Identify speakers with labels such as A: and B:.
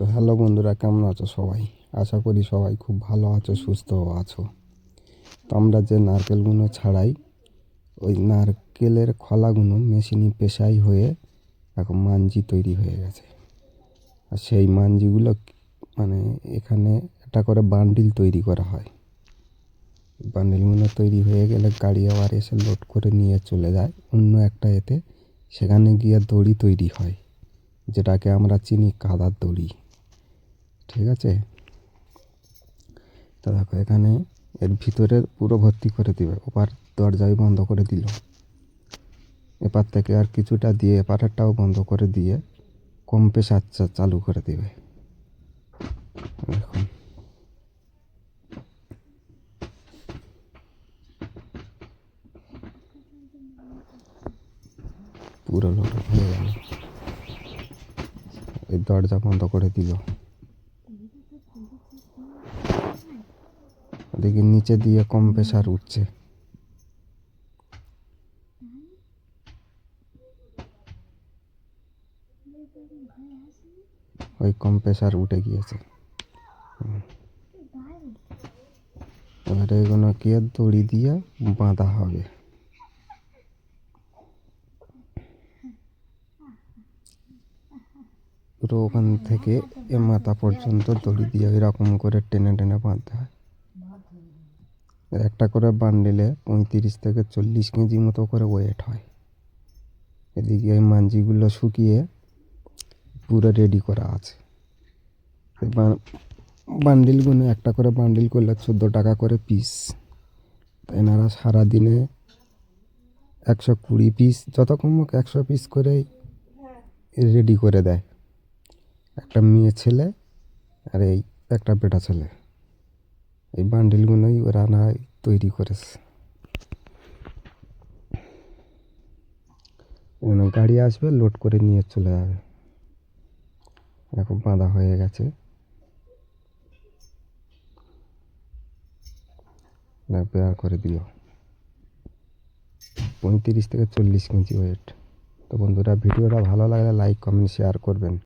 A: তো হ্যালো বন্ধুরা, কেমন আছো সবাই? আশা করি সবাই খুব ভালো আছো সুস্থ আছো। তো আমরা যে নারকেলগুলো ছাড়াই, ওই নারকেলের খোলাগুলো মেশিনে পেশাই হয়ে এখন মাঞ্জি তৈরি হয়ে গেছে। আর সেই মাঞ্জিগুলো মানে এখানে একটা করে বান্ডিল তৈরি করা হয়। বান্ডিলগুলো তৈরি হয়ে গেলে গাড়ি আবার এসে লোড করে নিয়ে চলে যায়। অন্য একটা এতে সেখানে গিয়ে দড়ি তৈরি হয়, যেটাকে আমরা চিনি কাদার দড়ি। ঠিক আছে? তো দেখো, এখানে এর ভিতরে পুরো ভর্তি করে দিবে। ওপার দরজাই বন্ধ করে দিল। এপার থেকে আর কিছুটা দিয়ে, এপারেরটাও বন্ধ করে দিয়ে কম প্রেশার চালু করে দিবে। দেখুন। পুরো লোক হয়ে গেল। এই দরজা বন্ধ করে দিল। ওদিকে নিচে দিয়ে কম প্রেশার উঠছে ওই কম প্রেশার উঠে গিয়েছে। এবারে এগুলো কি দড়ি দিয়ে বাঁধা হবে পুরো ওখান থেকে এ মাথা পর্যন্ত দড়ি দিয়ে এরকম করে টেনে টেনে বাঁধতে হয়। একটা করে বান্ডিলে পঁয়ত্রিশ থেকে চল্লিশ কেজি মতো করে ওয়েট হয়। এদিকে এই মাঞ্জিগুলো শুকিয়ে পুরো রেডি করা আছে। বান্ডিলগুলো একটা করে বান্ডিল করলে চোদ্দ টাকা করে পিস এনারা সারাদিনে একশো কুড়ি পিস যত কমুক একশো পিস করেই রেডি করে দেয়। একটা মেয়ে ছেলে আর এই একটা বেটা ছেলে। এই বান্ডিলগুলোই ওরা না তৈরি করেছে। গাড়ি আসবে, লোড করে নিয়ে চলে যাবে। এখন বাঁধা হয়ে গেছে। বের করে দিল। পঁয়ত্রিশ থেকে চল্লিশ কেজি ওয়েট তো বন্ধুরা, ভিডিওটা ভালো লাগলে লাইক কমেন্ট শেয়ার করবেন।